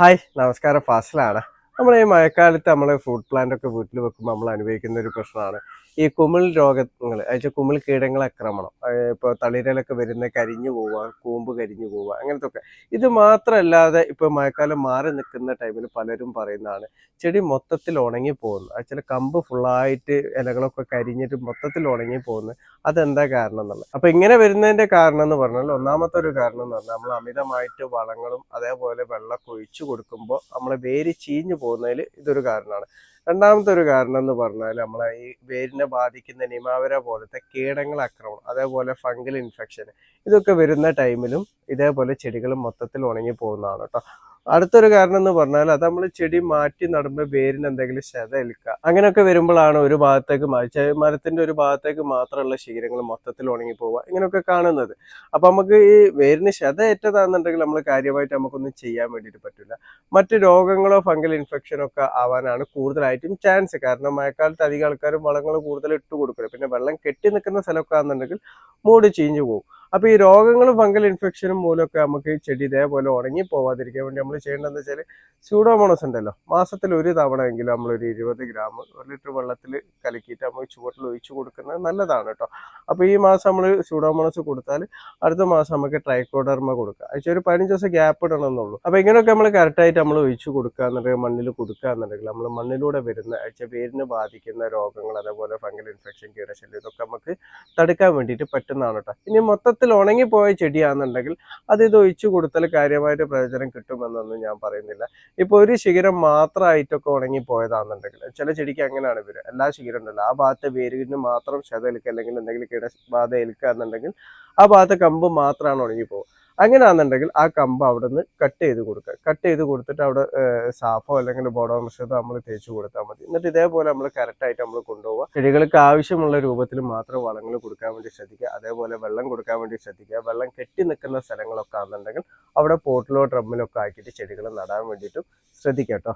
Hi നമസ്കാരം ഫാസിലാണ്. നമ്മൾ ഈ മഴക്കാലത്ത് നമ്മൾ ഫ്രൂട്ട് പ്ലാന്റ് ഒക്കെ വീട്ടിൽ വെക്കുമ്പോൾ നമ്മൾ അനുഭവിക്കുന്ന ഒരു പ്രശ്നമാണ്. ഈ കുമിൾ രോഗങ്ങൾ അതായത് കുമിൾ കീടങ്ങൾ ആക്രമണം ഇപ്പോൾ തളിരലൊക്കെ വരുന്ന കരിഞ്ഞു പോവുക കൂമ്പ് കരിഞ്ഞു പോവുക അങ്ങനത്തെ ഒക്കെ ഇത് മാത്രമല്ലാതെ ഇപ്പോൾ മഴക്കാലം മാറി നിൽക്കുന്ന ടൈമിൽ പലരും പറയുന്നതാണ് ചെടി മൊത്തത്തിൽ ഉണങ്ങി പോകുന്നു. ആക്ച്വലി കമ്പ് ഫുള്ളായിട്ട് ഇലകളൊക്കെ കരിഞ്ഞിട്ട് മൊത്തത്തിൽ ഉണങ്ങി പോകുന്നു. അതെന്താ കാരണം എന്നുള്ളത്? അപ്പൊ ഇങ്ങനെ വരുന്നതിന്റെ കാരണം എന്ന് പറഞ്ഞാൽ ഒന്നാമത്തെ ഒരു കാരണം എന്ന് പറഞ്ഞാൽ നമ്മൾ അമിതമായിട്ട് വളങ്ങളും അതേപോലെ വെള്ളമൊക്കെ ഒഴിച്ചു കൊടുക്കുമ്പോൾ നമ്മളെ വേര് ചീഞ്ഞു പോകുന്നതിൽ ഇതൊരു കാരണമാണ്. രണ്ടാമത്തെ ഒരു കാരണം എന്ന് പറഞ്ഞാൽ നമ്മളെ ഈ വേരിനെ ബാധിക്കുന്ന നിമാവര പോലത്തെ കീടങ്ങൾ ആക്രമണം അതേപോലെ ഫംഗൽ ഇൻഫെക്ഷൻ ഇതൊക്കെ വരുന്ന ടൈമിലും ഇതേപോലെ ചെടികൾ മൊത്തത്തിൽ ഉണങ്ങി പോകുന്നതാണ് കേട്ടോ അടുത്തൊരു കാരണം എന്ന് പറഞ്ഞാൽ അത് നമ്മൾ ചെടി മാറ്റി നടുമ്പോൾ വേരിന് എന്തെങ്കിലും ശത ഏൽക്കുക. അങ്ങനെയൊക്കെ വരുമ്പോഴാണ് ഒരു ഭാഗത്തേക്ക് മരത്തിന്റെ ഒരു ഭാഗത്തേക്ക് മാത്രമുള്ള ശീലങ്ങൾ മൊത്തത്തിൽ ഉണങ്ങി പോവുക. ഇങ്ങനെയൊക്കെ കാണുന്നത്. അപ്പൊ നമുക്ക് ഈ വേരിന് ശത ഏറ്റതാണെന്നുണ്ടെങ്കിൽ നമ്മൾ കാര്യമായിട്ട് നമുക്കൊന്നും ചെയ്യാൻ വേണ്ടിയിട്ട് പറ്റില്ല മറ്റ് രോഗങ്ങളോ ഫംഗൽ ഇൻഫെക്ഷനോ ഒക്കെ ആവാനാണ് കൂടുതലായിട്ടും ചാൻസ് കാരണം മഴക്കാലത്ത് അധികം ആൾക്കാരും വളങ്ങൾ കൂടുതൽ ഇട്ട് കൊടുക്കില്ല പിന്നെ വെള്ളം കെട്ടി നിൽക്കുന്ന സ്ഥലമൊക്കെ ആണെന്നുണ്ടെങ്കിൽ മൂട് ചീഞ്ഞു പോകും അപ്പൊ ഈ രോഗങ്ങളും ഫംഗൽ ഇൻഫെക്ഷനും മൂലമൊക്കെ നമുക്ക് ചെടി ഇതേപോലെ ഉണങ്ങി പോവാതിരിക്കാൻ വേണ്ടി നമ്മൾ ചെയ്യേണ്ടതെന്ന് വെച്ചാൽ സ്യൂഡോമോണസ് ഉണ്ടല്ലോ. മാസത്തിൽ ഒരു തവണ എങ്കിലും നമ്മൾ ഒരു ഇരുപത് ഗ്രാം ഒരു ലിറ്റർ വെള്ളത്തിൽ കലക്കിയിട്ട് നമ്മൾ ചുവട്ടിൽ ഒഴിച്ചു കൊടുക്കുന്നത് നല്ലതാണ് കേട്ടോ. അപ്പൊ ഈ മാസം നമ്മൾ സ്യൂഡോമോണസ് കൊടുത്താൽ അടുത്ത മാസം നമുക്ക് ട്രൈക്കോഡർമ കൊടുക്കുക അയച്ചാൽ ഒരു പതിനഞ്ച് ദിവസം ഗ്യാപ്പ് ഇടണം എന്നുള്ളൂ അപ്പൊ ഇങ്ങനെയൊക്കെ നമ്മൾ കറക്റ്റായിട്ട് നമ്മൾ ഒഴിച്ചു കൊടുക്കുക എന്നുണ്ടെങ്കിൽ മണ്ണിൽ കൊടുക്കുക എന്നുണ്ടെങ്കിൽ നമ്മൾ മണ്ണിലൂടെ വരുന്ന അയച്ച വേരിന് ബാധിക്കുന്ന രോഗങ്ങൾ അതേപോലെ ഫംഗൽ ഇൻഫെക്ഷൻ കീടശല്യം ഇതൊക്കെ നമുക്ക് തടുക്കാൻ വേണ്ടിയിട്ട് പറ്റുന്നതാണ് കേട്ടോ. ഇനി മൊത്തത്തിൽ ഉണങ്ങിപ്പോയ ചെടിയാണെന്നുണ്ടെങ്കിൽ അത് ഇത് ഒഴിച്ചു കൊടുത്താൽ കാര്യമായിട്ട് പ്രയോജനം കിട്ടുമെന്നൊന്നും ഞാൻ പറയുന്നില്ല. ഇപ്പൊ ഒരു ശിഖരം മാത്രമായിട്ടൊക്കെ ഉണങ്ങിപ്പോയതാണെന്നുണ്ടെങ്കിൽ ചില ചെടിക്ക് അങ്ങനെയാണ് ഇവർ. എല്ലാ ശിഖരം ഉണ്ടല്ലോ. ആ ഭാഗത്തെ വേരുകിന് മാത്രം ക്ഷത ഏൽക്കുക അല്ലെങ്കിൽ എന്തെങ്കിലും കീടബാധ ഏൽക്കുക എന്നുണ്ടെങ്കിൽ ആ ഭാഗത്തെ കമ്പ് മാത്രമാണ് ഉണങ്ങി പോകുക അങ്ങനെയാണെന്നുണ്ടെങ്കിൽ ആ കമ്പ് അവിടെ നിന്ന് കട്ട് ചെയ്ത് കൊടുക്കുക. കട്ട് ചെയ്ത് കൊടുത്തിട്ട് അവിടെ സാഫോ അല്ലെങ്കിൽ ബോഡോ മിശ്രിതം നമ്മൾ തേച്ച് കൊടുത്താൽ മതി. എന്നിട്ട് ഇതേപോലെ നമ്മൾ കറക്റ്റായിട്ട് നമ്മൾ കൊണ്ടുപോവുക. ചെടികൾക്ക് ആവശ്യമുള്ള രൂപത്തിൽ മാത്രം വളങ്ങൾ കൊടുക്കാൻ വേണ്ടി ശ്രദ്ധിക്കുക. അതേപോലെ വെള്ളം കൊടുക്കാൻ വേണ്ടി ശ്രദ്ധിക്കുക. വെള്ളം കെട്ടി നിൽക്കുന്ന സ്ഥലങ്ങളൊക്കെ ആണെന്നുണ്ടെങ്കിൽ അവിടെ പോട്ടിലോ ഡ്രമ്മിലോ ഒക്കെ ആക്കിയിട്ട് ചെടികൾ നടാൻ വേണ്ടിയിട്ടും ശ്രദ്ധിക്കുക കേട്ടോ.